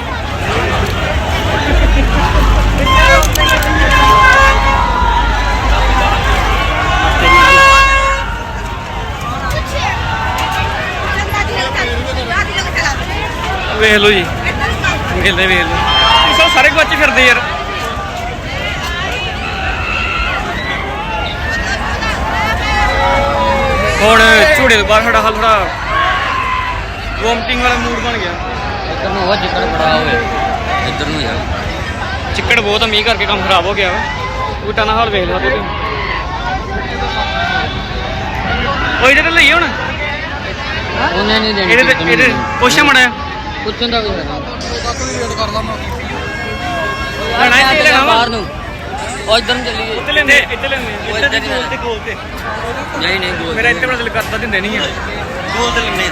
ਵੇਖ ਲਓ ਜੀ। ਮੇਲੇ ਵੇਖ ਲਓ। ਸਭ ਸਾਰੇ ਗੁਆਚੇ ਫਿਰਦੇ ਯਾਰ। ਹੁਣ ਝੂੜੇ ਤੋਂ ਬਾਹਰ ਸਾਡਾ ਹਾਲ ਥੋੜਾ ਵੋਮਟਿੰਗ ਵਾਲਾ ਮੂਡ ਬਣ ਗਿਆ। ਇੱਧਰ ਨੂੰ ਉਹ ਜਿੱਕੜ ਬੜਾ ਹੋਵੇ ਇੱਧਰ ਨੂੰ ਯਾਰ ਚਿੱਕੜ ਬਹੁਤ ਮੀਂਹ ਕਰਕੇ ਕੰਮ ਖਰਾਬ ਹੋ ਗਿਆ ਉਟਾ ਨਾ ਹਾਲ ਵੇਖ ਲਓ ਤੁਸੀਂ ਉਹ ਇਹਦੇ ਤੇ ਲਈ ਹੁਣ। ਉਹਨੇ ਨਹੀਂ ਦੇਣੀ ਇਹਦੇ ਤੇ ਇਹਦੇ ਪੁੱਛਿਆ ਮੜਾ। ਪੁੱਛਣ ਦਾ ਵੀ ਹੈਗਾ। ਲੈਣਾ ਇੱਥੇ ਲੈਣਾ ਵਾ? ਬਾਹਰ ਨੂੰ। ਉਹ ਇੱਧਰ ਨੂੰ ਚੱਲੀਏ। ਇੱਥੇ ਲੈਂਦੇ ਇੱਥੇ ਲੈਂਦੇ। ਉਹ ਇੱਧਰ ਨਹੀਂ ਲੈਣਾ। ਗੋਲ ਤੇ। ਨਹੀਂ ਨਹੀਂ ਗੋਲ ਮੇਰਾ ਇੱਥੇ ਬੜਾ ਦਿਲ ਕਰਦਾ ਦਿੰਦੇ ਨਹੀਂ ਆ। ਗੋਲ ਤੇ ਲੈਣੇ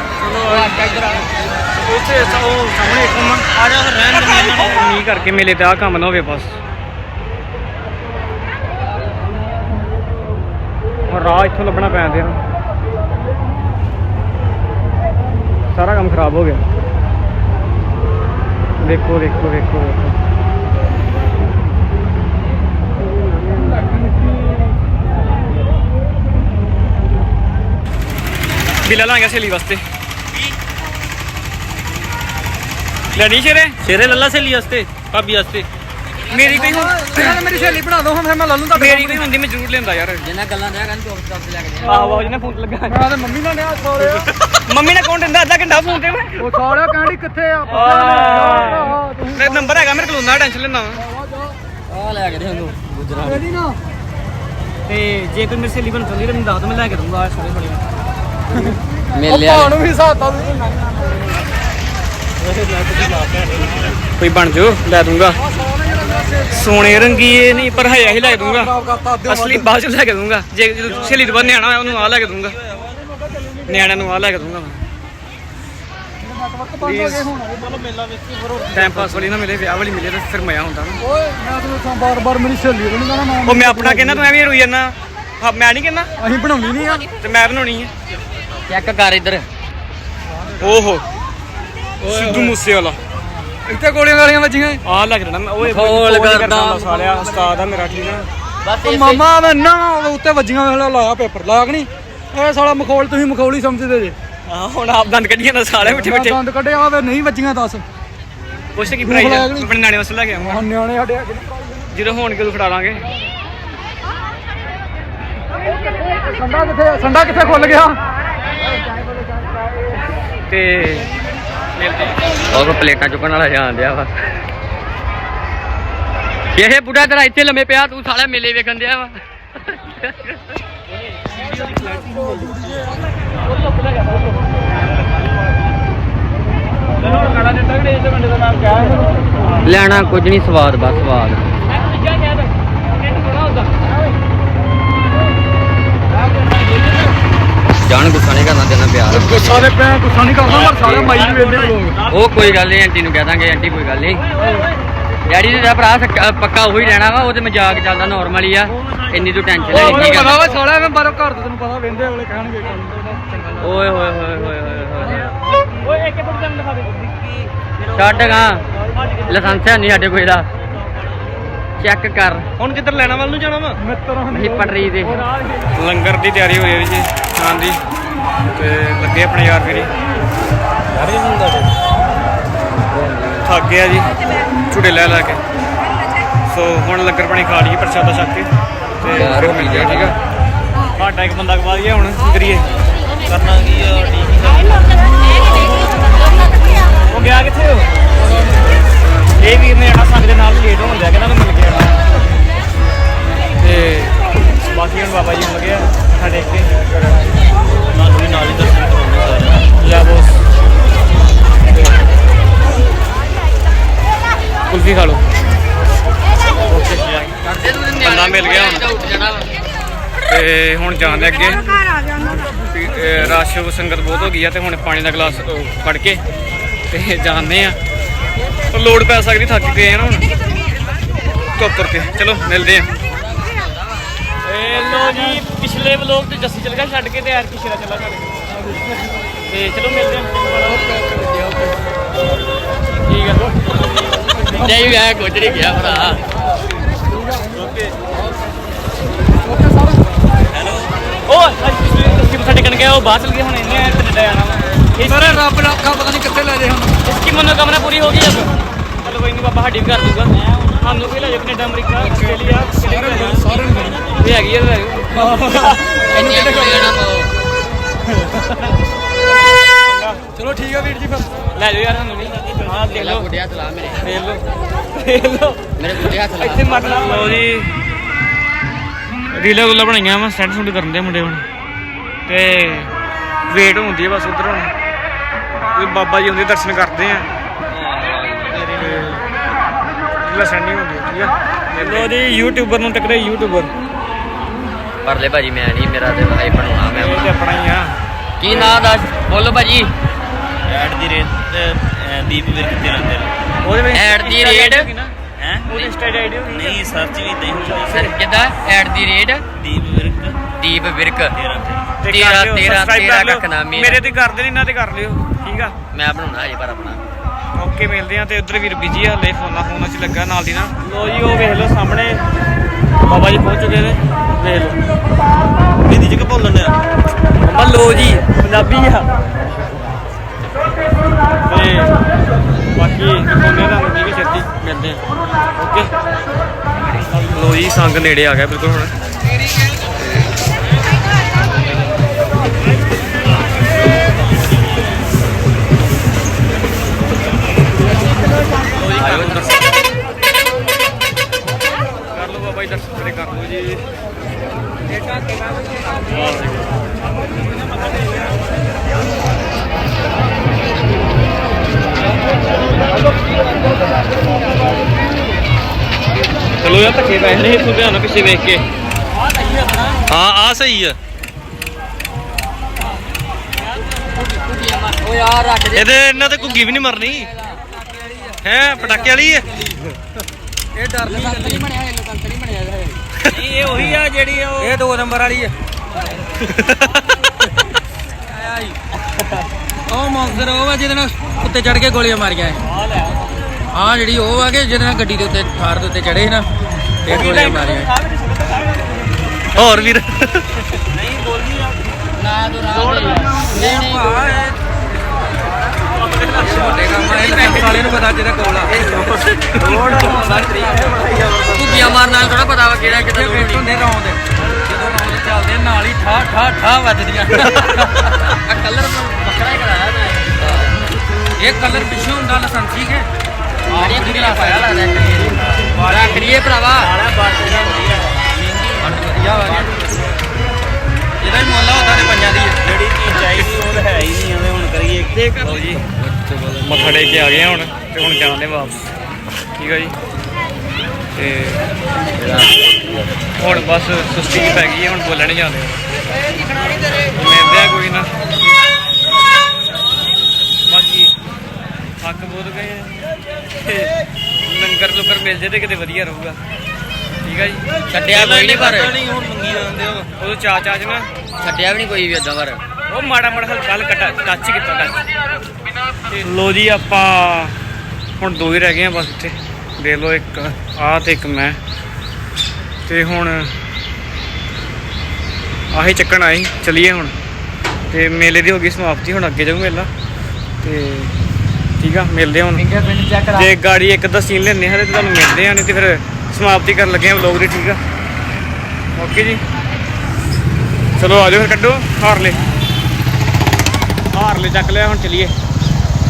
ਉੱਥੇ ਸ- ਉਹ ਸਾਹਮਣੇ ਇੱਕ ਮਨ ਆ ਜਾ ਰਹਿਣ ਦੇ ਮੀਂਹ ਕਰਕੇ ਮੇਲੇ ਤੇ ਆ ਕੰਮ ਨਾ ਹੋਵੇ ਬਸ। ਹੁਣ ਰਾਹ ਇੱਥੋਂ ਲੱਭਣਾ ਪੈਂਦੇ ਆ ਸਾਰਾ ਕੰਮ ਖਰਾਬ ਹੋ ਗਿਆ। ਦੇਖੋ ਦੇਖੋ ਦੇਖੋ ਦੇਖੋ। ਬਿੱਲਾ ਲਾਂਗਾ ਸਹੇਲੀ ਵਾਸਤੇ। ਲੈਣੀ ਸ਼ੇਰੇ? ਸ਼ੇਰੇ ਲੱਲਾ ਸਹੇਲੀ ਵਾਸਤੇ ਭਾਬੀ ਵਾਸਤੇ। ਮੇਰੀ ਕੋਈ ਹੁਣ ਮੇਰੀ ਸਹੇਲੀ ਬਣਾ ਦੋ ਹੁਣ ਫਿਰ ਮੈਂ ਲਾ ਲੂੰ ਤੁਹਾਡੇ ਮੇਰੀ ਕੋਈ ਹੁੰਦੀ ਮੈਂ ਜ਼ਰੂਰ ਲੈਂਦਾ ਯਾਰ। ਜਿੰਨਾ ਗੱਲਾਂ ਦਿਆ ਕਰਨ ਤੇ ਲੈ ਕੇ ਆਹੋ ਆਹੋ ਜਿਹਨੇ ਫੋਨ ਲੱਗਾ। ਮੈਂ ਤੇ ਮੰਮੀ ਨਾਲ ਨਿਆ ਸੋਲਿਆ ਮੰਮੀ ਨੇ ਕੌਣ ਦਿੰਦਾ? ਅੱਧਾ ਘੰਟਾ ਫੋਨ ਤੇ ਮੈਂ। ਉਹ ਸੋਲਿਆ ਕਹਿੰਦੀ ਕਿੱਥੇ ਆ? ਮੇਰਾ ਨੰਬਰ ਹੈਗਾ ਮੇਰੇ ਕੋਲ ਹੁੰਦਾ ਟੈਨਸ਼ਨ ਲੈਣਾ ਆ ਲੈ ਕੇ ਦੇ ਉਹਨੂੰ ਗੁਜਰਾ ਇਹਦੀ ਨਾ। ਤੇ ਜੇ ਕੋਈ ਮੇਰੀ ਸਹੇਲੀ ਬਣ ਚਾਹੁੰਦੀ ਤਾਂ ਮੈਨੂੰ ਦੱਸ ਦੋ ਮੈਂ ਲੈ ਕੇ ਦੂੰਗਾ ਸਾਰੇ ਬੜੇ ਉਹ ਮੇਲੇ ਭਾਣ ਵੀ ਹਿਸਾਬਤਾ ਵੀ ਕੋਈ ਬਣ ਜੋ ਲੈ ਦੂੰਗਾ ਸੋਨੇ ਰੰਗੀ ਇਹ ਨਹੀਂ ਪਰ ਹੈ ਹੀ ਲੈ ਦੂੰਗਾ ਕਰਤਾ ਅੱਧੇ ਅਸਲੀ ਬਾਅਦ ਚ ਲੈ ਕੇ ਦੂੰਗਾ ਜੇ ਜਦੋਂ ਸਹੇਲੀ ਤੋਂ ਬਾਅਦ ਨਿਆਣਾ ਹੋਇਆ ਉਹਨੂੰ ਆ ਲੈ ਕੇ ਦੂੰਗਾ ਨਿਆਣਿਆਂ ਨੂੰ ਆ ਲੈ ਕੇ ਦੂੰਗਾ ਮੈਂ। ਟਾਈਮ ਪਾਸ ਵਾਲੀ ਨਾ ਮਿਲੇ ਵਿਆਹ ਵਾਲੀ ਮਿਲੇ ਤਾਂ ਫਿਰ ਮਜ਼ਾ ਹੁੰਦਾ ਨਾ। ਓਏ ਮੈਂ ਤੈਨੂੰ ਤਾਂ ਬਾਰ ਬਾਰ ਮੇਰੀ ਸਹੇਲੀ ਨੂੰ ਨਹੀਂ ਕਹਣਾ ਨਾਮ ਉਹ ਮੈਂ ਆਪਣਾ ਕਹਿੰਦਾ ਤੂੰ ਐਵੇਂ ਰੋਈ ਜਾਂਦਾ। ਹਾਂ ਮੈਂ ਨਹੀਂ ਕਹਿੰਦਾ। ਅਸੀਂ ਬਣਾਉਣੀ ਨਹੀਂ ਆ। ਤੇ ਮੈਂ ਬਣਾਉਣੀ ਹੈ ਚੈੱਕ ਕਰ ਇੱਧਰ। ਓਹੋ ਸਿੱਧੂ ਮੂਸੇ ਵਾਲਾ। ਇੱਥੇ ਗੋਲੀਆਂ ਗਾਲੀਆਂ ਵੱਜੀਆਂ। ਆ ਲੱਗ ਰਿਹਾ ਮੈਂ। ਓਏ ਮਖੌਲ ਕਰਦਾ, ਸਾਲਿਆ। ਉਸਤਾਦ ਆ ਮੇਰਾ ਠੀਕ ਆ। ਬਸ ਉਹ ਮਾਮਾ ਮੈਂ ਨਾ ਉੱਤੇ ਵੱਜੀਆਂ ਵੇਲੇ ਲਾਇਆ ਪੇਪਰ। ਕਿ ਨਹੀਂ। ਇਹ ਸਾਲਾ ਮਖੌਲ ਤੁਸੀਂ ਮਖੌਲ ਹੀ ਸਮਝਦੇ ਜੇ। ਹਾਂ ਹੁਣ ਆਪ ਦੰਦ ਕੱਢੀਆਂ ਨਾ ਸਾਲੇ ਮਿੱਠੇ ਮਿੱਠੇ। ਦੰਦ ਕੱਢਿਆ ਵੇ ਨਹੀਂ ਵੱਜੀਆਂ ਦੱਸ। ਪੁੱਛ ਕੀ ਪ੍ਰਾਈਜ਼ ਆਪਣੇ ਨਾਣੇ ਵਾਸਤੇ ਲੈ ਕੇ ਹੁਣ ਨਿਆਣੇ ਸਾਡੇ। ਜਦੋਂ ਹੋਣਗੇ ਉਦੋਂ ਫੜਾ ਲਾਂਗੇ। ਸੰਡਾ ਕਿੱਥੇ ਸੰਡਾ ਕਿੱਥੇ ਖੁੱਲ ਗਿਆ? ਤੇ। ਉਹ ਪਲੇਟਾਂ ਚੁੱਕਣ ਵਾਲਾ ਜਾਣ ਡਿਆ ਵਾ। ਇਹ ਬੁੱਢਾ ਤੇਰਾ ਇੱਥੇ ਲੰਮੇ ਪਿਆ ਤੂੰ ਸਾਲਾ ਮੇਲੇ ਵੇਖਣ ਡਿਆ ਵਾ। ਲੈਣਾ ਕੁਝ ਨਹੀਂ ਸਵਾਦ ਬਸ ਸਵਾਦ। ਜਾਣ ਗੁੱਸਾ ਨਹੀਂ ਕਰਨਾ ਤੇਨਾਂ ਪਿਆਰ। ਗੁੱਸਾ ਦੇ ਪੈ ਗੁੱਸਾ ਨਹੀਂ ਕਰਦਾ ਪਰ ਸਾਰੇ ਮਾਈ ਨੂੰ ਵੇਖਦੇ ਲੋਕ। ਉਹ ਕੋਈ ਗੱਲ ਨਹੀਂ ਆਂਟੀ ਨੂੰ ਕਹਿ ਦਾਂਗੇ ਆਂਟੀ ਕੋਈ ਗੱਲ ਨਹੀਂ। ਡੈਡੀ ਦਾ ਭਰਾ ਸੱਕਾ- ਪੱਕਾ ਉਹੀ ਰਹਿਣਾ ਵਾ ਉਹ ਤੇ ਮਜ਼ਾਕ ਚੱਲਦਾ ਨਾਰਮਲ ਹੀ ਆ। ਇੰਨੀ ਤੂੰ ਟੈਨਸ਼ਨ ਲੈ ਉਹ ਠੀਕ ਪਤਾ ਵਾ ਸਾਲਾ ਮੈਂ ਬਾਹਰੋਂ ਘਰ ਤੋਂ ਤੈਨੂੰ ਪਤਾ ਵੇਂਦੇ ਵਾਲੇ ਕਹਿਣਗੇ ਕੰਮ ਚੰਗਾ ਓਏ ਹੋਏ ਹੋਏ ਹੋਏ ਹੋਏ ਹੋਏ ਓਏ। ਇੱਕ ਪਰਸੈਂਟ ਦਿਖਾ ਦੇ। ਛੱਡ ਗਾ। ਲਾਇਸੈਂਸ ਹੈ ਨਹੀਂ ਸਾਡੇ ਕੋਈ ਦਾ ਚੈੱਕ ਕਰ। ਹੁਣ ਕਿੱਧਰ ਲੈਣਾ ਵੱਲ ਨੂੰ ਜਾਣਾ ਵਾ? ਮਿੱਤਰ ਅਸੀਂ ਪਟਰੀ ਤੇ। ਲੰਗਰ ਦੀ ਤਿਆਰੀ ਹੋਈ ਹੈ ਜੀ ਖਾਣ ਦੀ। ਤੇ ਲੱਗੇ ਆਪਣੇ ਯਾਰ ਮੇਰੀ ਥੱਕ ਗਿਆ ਜੀ ਝੂੜੇ ਲੈ ਲੈ ਕੇ। ਸੋ ਹੁਣ ਲੰਗਰ ਪਾਣੀ ਖਾ ਲਈਏ ਪ੍ਰਸ਼ਾਦਾ ਛਕ ਕੇ ਤੇ ਫਿਰ ਮਿਲਦੇ ਆ? ਠੀਕ ਆ। ਸਾਡਾ ਇੱਕ ਬੰਦਾ ਗਵਾ ਗਿਆ ਹੁਣ ਕੀ ਕਰੀਏ? ਕਰਨਾ ਕੀ ਆ ਠੀਕ ਜਾਣ ਅਹ, ਰਸ਼ ਸੰਗਤ ਬਹੁਤ ਹੋ ਗਈ ਆ ਤੇ ਹੁਣ ਪਾਣੀ ਦਾ ਗਲਾਸ ਫੜ ਕੇ ਤੇ ਜਾਂਦੇ ਆ। ਲੋਡ ਪੈ ਸਕਦੀ ਥੱਕ ਗਏ ਆ ਨਾ ਹੁਣ ਧੁੱਪ ਤੁਰ ਕੇ ਚਲੋ ਮਿਲਦੇ ਆ। ਏ ਲੋ ਜੀ ਪਿਛਲੇ ਵਲੋਗ ਤੇ ਜੱਸੀ ਚਲ ਗਿਆ ਛੱਡ ਕੇ ਤੇ ਯਾਰ ਪਿਛਲਾ ਚਲਾ ਕੇ ਤੇ ਚਲੋ ਮਿਲਦੇ ਆ। ਠੀਕ ਆ। ਨਹੀਂ ਮੈਂ ਕੁਝ ਨਹੀਂ ਗਿਆ ਭਰਾ। ਉਹ ਅਸੀਂ ਮੱਥਾ ਟੇਕਣ ਗਏ ਉਹ ਬਾਹਰ ਚਲ ਗਏ ਹੁਣ ਇੰਨੀਆਂ ਕੈਨੇਡਾ ਜਾਣਾ ਵਾ। ਇਸ- ਸਰ ਰੱਬ ਰੱਖਾ ਪਤਾ ਨਹੀਂ ਕਿੱਥੇ ਲੈ ਜੇ ਹੁਣ। ਇਸ ਕੀ ਮਨੋਕਾਮਨਾ ਪੂਰੀ ਹੋ ਗਈ ਅੱਜ ਚਲੋ ਕੋਈ ਨਹੀਂ ਬਾਬਾ ਸਾਡੀ ਵੀ ਕਰ ਦੂਗਾ। ਸਾਨੂੰ ਵੀ ਲੈ ਜਾ ਕੈਨੇਡਾ ਅਮਰੀਕਾ ਆਸਟ੍ਰੇਲੀਆ ਸਾਰੇ ਨੂੰ ਲੈ, ਸਾਰੇ ਨੂੰ। ਲੈ। ਇਹ ਹੈਗੀ ਆ ਤਾਂ ਇੰਨੀ ਕੋਈ ਨਾ ਪਾਓ ਚਲੋ ਠੀਕ ਆ ਵੀਰ ਜੀ ਫਿਰ। ਲੈ ਜਾਓ ਯਾਰ ਸਾਨੂੰ ਵੀ। ਹਾਂ ਦੇਖ ਲਓ। ਗੁੱਡਿਆ ਚਲਾ ਮੇਰੇ। ਦੇਖ ਲਓ। ਦੇਖ ਲਓ। ਮੇਰੇ ਗੁੱਡਿਆ ਚਲਾ। ਇੱਥੇ ਮਰਨਾ ਲਓ ਜੀ। ਰੀਲਾਂ ਰੂਲਾਂ ਬਣਾਈਆਂ ਵਾ ਸੈਂਡ ਸੁੰਡ ਕਰਨ ਦੇ ਮੁੰਡੇ ਹੁਣ। ਤੇ ਵੇਟ ਹੁੰਦੀ ਹੈ ਬਸ ਉਧਰ ਹੁਣ। ਕੋਈ ਬਾਬਾ ਜੀ ਹੁੰਦੇ ਦਰਸ਼ਨ ਕਰਦੇ ਆ। ਰੀਲਾਂ ਸੈਂਡਿੰਗ ਹੁੰਦੀ ਹੈ ਠੀਕ ਆ। ਲੋ ਜੀ ਯੂਟਿਊਬਰ ਨੂੰ ਟੱਕਰੇ ਯੂਟਿਊਬਰ ਪਰਲੇ ਭਾਜੀ ਮੈਂ ਨਹੀਂ ਮੇਰਾ ਤੇ ਭਾਈ ਬਣਾਉਣਾ ਮੈਂ ਤੇ ਆਪਣਾ ਹੀ ਆ। ਕੀ ਨਾਂ ਦੱਸ? ਬੋਲੋ ਭਾਜੀ। ਐਡ ਦੀ ਰੇਟ ਦੀਪ ਵੀਰ ਕਿੱਥੇ ਰਹਿੰਦੇ ਨੇ ਉਹਦੇ ਵਿੱਚ At the rate? ਉਹਦੀ ਇੰਸਟਾ ਆਈਡੀ ਹੋਗੀ ਨਹੀਂ ਸਰਚ ਵੀ ਇਦਾਂ ਹੀ ਹੁੰਦਾ ਸਰ ਕਿਦਾਂ at the rate Deep Veer Deep Virk. ਤੇਰਾ ਤੇ ਤੇ ਤੇਰਾ- ਕਰ ਲਿਓ, ਤੇਰਾ- subscribe ਤੇਰਾ ਕਰ ਲਿਓ। ਕੱਖ ਨਾ ਮੇਰਾ। ਤੇ ਕਰਦੇ ਨਹੀਂ ਇਹਨਾਂ ਤੇ ਕਰ ਲਿਓ ਠੀਕ ਆ? ਮੈਂ ਬਣਾਉਣਾ ਹਜੇ ਪਰ ਆਪਣਾ। ਓਕੇ ਮਿਲਦੇ ਆ ਤੇ ਉਧਰ ਵੀਰ ਬਿਜ਼ੀ ਆ ਲੈ ਫੋਨਾਂ ਫੋਨਾਂ 'ਚ ਲੱਗਾ ਨਾਲ ਦੀ ਨਾਲ ਲੋ ਜੀ ਉਹ ਵੇਖ ਲਓ ਸਾਹਮਣੇ। ਬਾਬਾ ਜੀ ਪਹੁੰਚ ਚੁੱਕੇ ਨੇ ਵੇਖ ਲਓ। ਹਿੰਦੀ ਚ ਕਿ ਬੋਲਣ ਆ। ਮੰਮਾ ਲੋ ਜੀ ਪੰਜਾਬੀ ਆ। ਤੇ ਬਾਕੀ ਉਹਨੇ ਦਾ ਛੇਤੀ ਮਿਲਦੇ ਆ। ਓਕੇ ਲੋ ਜੀ ਸੰਗ ਨੇੜੇ ਆ ਗਿਆ ਬਿਲਕੁਲ ਹੁਣ। ਨਹੀਂ ਤੂੰ ਧਿਆਨ ਨਾਲ ਪਿੱਛੇ ਵੇਖ ਕੇ। ਹਾਂ ਆ ਸਹੀ ਆ। ਓ ਯਾਰ ਰੱਖ ਦੇ ਇਹਦੇ ਇਹਨਾਂ ਤੇ ਘੁੱਗੀ ਵੀ ਨਹੀਂ ਮਰਨੀ। ਹੈ ਪਟਾਕੇ ਵਾਲੀ ਹੈ ਇਹ ਡਰ ਨਹੀਂ ਨਹੀਂ ਬਣਿਆ ਇਹ ਲੋਕਾਂ ਨਹੀਂ ਬਣਿਆ ਇਹ ਇਹ ਉਹੀ ਆ ਜਿਹੜੀ ਉਹ ਇਹ ਦੋ ਨੰਬਰ ਵਾਲੀ ਹੈ ਉਹ ਮੌਂਸਰ ਉਹ ਵਾ ਜਿਹਦੇ ਨਾਲ ਉੱਤੇ ਚੜ ਕੇ ਗੋਲੀਆਂ ਮਾਰੀਆਂ ਆ ਹਾਂ ਜਿਹੜੀ ਉਹ ਆ ਕਿ ਜਿਹਦੇ ਨਾਲ ਗੱਡੀ ਦੇ ਉੱਤੇ ਥਾਰ ਦੇ ਉੱਤੇ ਚੜੇ ਨਾ। ਤੇ ਗੋਲੀਆਂ ਮਾਰੀਆਂ ਹੋਰ ਵੀਰ। ਨਹੀਂ ਨਾ। ਤੂੰ ਛੋਟੇ ਕੰਮ ਇਹ ਬੈਂਕ ਵਾਲੇ ਨੂੰ ਪਤਾ ਜਿਹਦਾ ਕੋਲ ਆ। ਰੋਡ ਕੁੱਗੀਆਂ ਮਾਰਨ ਨਾਲ ਥੋੜਾ ਪਤਾ ਵਾ ਕਿਹੜਾ ਕਿੱਦਾਂ ਕਿਤੇ ਵੇਟ ਹੁੰਦੇ ਰੌਂਦ ਜਦੋਂ ਰੌਂਦ ਚੱਲਦੇ ਨਾਲ ਹੀ ਠਾ ਠਾ ਠਾ ਵੱਜਦੀਆਂ। ਆ ਕਲਰ ਵੱਖਰਾ ਹੀ ਕਰਾਇਆ ਮੈਂ। ਇਹ ਕਲਰ ਪਿੱਛੇ ਹੁੰਦਾ ਕੇ। ਪਾਇਆ ਲੱਗਦਾ ਵਾਰਾ ਕਰੀਏ ਭਰਾਵਾ। ਵਧੀਆ ਵਾ ਜਿਹਦਾ ਹੀ ਮੁੱਲ ਤੇ ਪੰਜਾਂ ਦੀ ਹੈ ਜਿਹੜੀ ਚੀਜ਼ ਚਾਹੀਦੀ ਉਹ ਤਾਂ ਹੈ ਹੀ ਨਹੀਂ ਉਹਦੇ ਹੁਣ ਕਰੀਏ। ਦੇਖ ਲਓ ਜੀ। ਮੱਥਾ ਟੇਕ ਕੇ ਆ ਗਏ ਹੁਣ ਤੇ ਹੁਣ ਜਾਣਦੇ ਵਾਪਸ। ਠੀਕ ਆ ਜੀ। ਤੇ ਹੁਣ ਬਸ ਸੁਸਤੀ ਪੈ ਗਈ ਹੈ, ਹੁਣ ਬੋਲਣ ਨਹੀਂ ਜਾਂਦੇ। ਮਿਲਦੇ ਆ ਕੋਈ ਨਾ। ਬਾਕੀ ਥੱਕ ਬਹੁਤ ਗਏ ਆ ਲੁੰਗਰ ਮਿਲ ਜੇ ਤੇ ਕਿਤੇ ਵਧੀਆ ਰਹੂਗਾ। ਠੀਕ ਆ ਜੀ? ਛੱਡਿਆ ਕੋਈ ਨਹੀਂ ਪਰ। ਨਹੀਂ ਹੁਣ ਮੰਗੀ ਜਾਂਦੇ ਹੋ। ਉਦੋਂ ਚਾ ਚਾ ਚ ਨਾ ਛੱਡਿਆ ਵੀ ਨਹੀਂ ਕੋਈ ਵੀ ਏਦਾਂ ਪਰ। ਉਹ ਮਾੜਾ ਮਾੜਾ ਹਲਕਾ ਹਲਕਾ ਟੱਚ- ਕੀਤਾ ਟੱਚ ਲੋ ਜੀ ਆਪਾਂ ਹੁਣ ਦੋ ਹੀ ਰਹਿ ਗਏ ਆ ਬਸ ਇੱਥੇ। ਦੇ ਲੋ ਇੱਕ ਆ ਤੇ ਇੱਕ ਮੈਂ। ਤੇ ਹੁਣ ਆਹੀ ਚੱਕਣ ਆਏ ਚਲਿਏ ਹੁਣ। ਤੇ ਮੇਲੇ ਦੀ ਹੋ ਗਈ ਸਮਾਪਤੀ ਹੁਣ ਅੱਗੇ ਜਾਊ ਮੇਲਾ। ਤੇ ਠੀਕ ਆ ਮਿਲਦੇ ਹੁਣ। ਫਿੰਗਰਪ੍ਰਿੰਟ ਚੈੱਕ ਕਰਾ ਜੇ ਗਾੜੀ ਇੱਕ ਅੱਧਾ ਸੀਨ ਲੈਣੇ ਤੇ ਤੁਹਾਨੂੰ ਮਿਲਦੇ ਆ ਨਹੀਂ ਤੇ ਫਿਰ ਸਮਾਪਤੀ ਕਰਨ ਲੱਗੇ ਆ ਵਲੋਗ ਦੀ ਠੀਕ ਆ? ਓਕੇ ਜੀ। ਚਲੋ ਆ ਜਾਓ ਫਿਰ ਕੱਢੋ ਹਾਰ ਲੈ। ਹਾਰ ਲੈ ਚੱਕ ਲਿਆ ਹੁਣ ਚਲੀਏ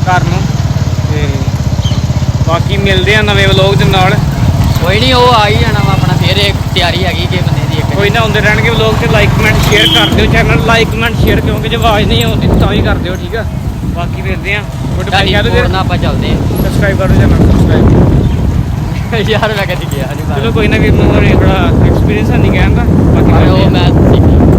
ਘਰ ਨੂੰ। ਬਾਕੀ ਮਿਲਦੇ ਆ ਨਵੇਂ ਵਲੌਗ ਦੇ ਨਾਲ। ਕੋਈ ਨਹੀਂ ਉਹ ਆ ਹੀ ਜਾਣਾ ਵਾ ਆਪਣਾ ਫੇਰ ਇੱਕ ਤਿਆਰੀ ਹੈਗੀ ਕਿ ਬੰਦੇ ਦੀ ਇੱਕ। ਕੋਈ ਨਾ ਹੁੰਦੇ ਰਹਿਣਗੇ ਵਲੌਗ ਤੇ ਲਾਈਕ ਕਮੈਂਟ ਸ਼ੇਅਰ ਕਰ ਦਿਓ ਚੈਨਲ ਲਾਈਕ ਕਮੈਂਟ ਸ਼ੇਅਰ ਕਿਉਂਕਿ ਜੇ ਆਵਾਜ਼ ਨਹੀਂ ਆਉਂਦੀ ਤਾਂ ਵੀ ਕਰ ਦਿਓ ਠੀਕ ਆ? ਬਾਕੀ ਮਿਲਦੇ ਆ ਤੁਹਾਡੀ ਕਹਿ ਦਿਓ ਸਪੋਰਟ ਨਾਲ ਆਪਾਂ ਚੱਲਦੇ ਸਬਸਕ੍ਰਾਈਬ ਕਰ ਦਿਓ ਚੈਨਲ ਸਬਸਕ੍ਰਾਈਬ ਆ ਯਾਰ ਮੈਂ ਕਦੀ ਗਿਆ ਨਹੀਂ ਚਲੋ ਕੋਈ ਨਾ ਵੀਰ ਨੂੰ ਬੜਾ ਐਕਸਪੀਰੀਅੰਸ ਨਹੀਂ ਕਹਿੰਦਾ ਬਾਕੀ ਆ। ਮੈਂ ਸਿੱਖੀ